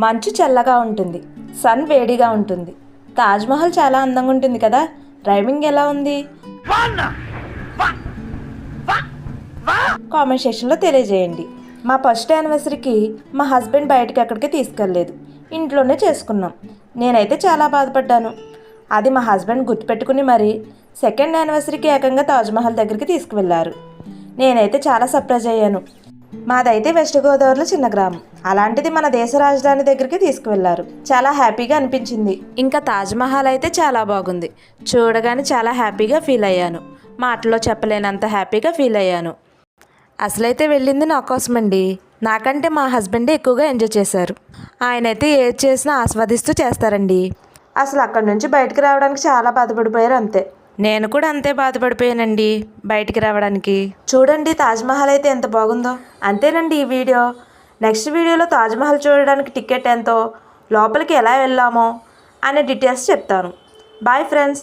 మంచు చల్లగా ఉంటుంది సన్ వేడిగా ఉంటుంది. తాజ్మహల్ చాలా అందంగా ఉంటుంది కదా రైమింగ్ ఎలా ఉంది? కామెంట్ సెక్షన్లో తెలియజేయండి. మా ఫస్ట్ యానివర్సరీకి మా హస్బెండ్ బయటకి ఎక్కడికి తీసుకెళ్ళలేదు. ఇంట్లోనే చేసుకున్నాం. నేనైతే చాలా బాధపడ్డాను. అది మా హస్బెండ్ గుర్తుపెట్టుకుని మరి సెకండ్ యానివర్సరీకి ఏకంగా తాజ్మహల్ దగ్గరికి తీసుకువెళ్ళారు. నేనైతే చాలా సర్ప్రైజ్ అయ్యాను. మాదైతే వెస్ట్ గోదావరిలో చిన్న గ్రామం. అలాంటిది మన దేశ రాజధాని దగ్గరికి తీసుకువెళ్ళారు చాలా హ్యాపీగా అనిపించింది. ఇంకా తాజ్మహల్ అయితే చాలా బాగుంది. చూడగానే చాలా హ్యాపీగా ఫీల్ అయ్యాను. మాటలో చెప్పలేనంత హ్యాపీగా ఫీల్ అయ్యాను. అసలైతే వెళ్ళింది నా కోసమండి నాకంటే మా హస్బెండే ఎక్కువగా ఎంజాయ్ చేశారు. ఆయనైతే ఏది చేసినా ఆస్వాదిస్తూ చేస్తారండి. అసలు అక్కడి నుంచి బయటకు రావడానికి చాలా బాధపడిపోయారు అంతే. నేను కూడా అంతే బాధపడిపోయానండి బయటికి రావడానికి. చూడండి తాజ్మహల్ అయితే ఎంత బాగుందో. అంతేనండి ఈ వీడియో. నెక్స్ట్ వీడియోలో తాజ్మహల్ చూడడానికి టికెట్ ఎంతో లోపలికి ఎలా వెళ్ళామో అనే డీటెయిల్స్ చెప్తాను. Bye friends.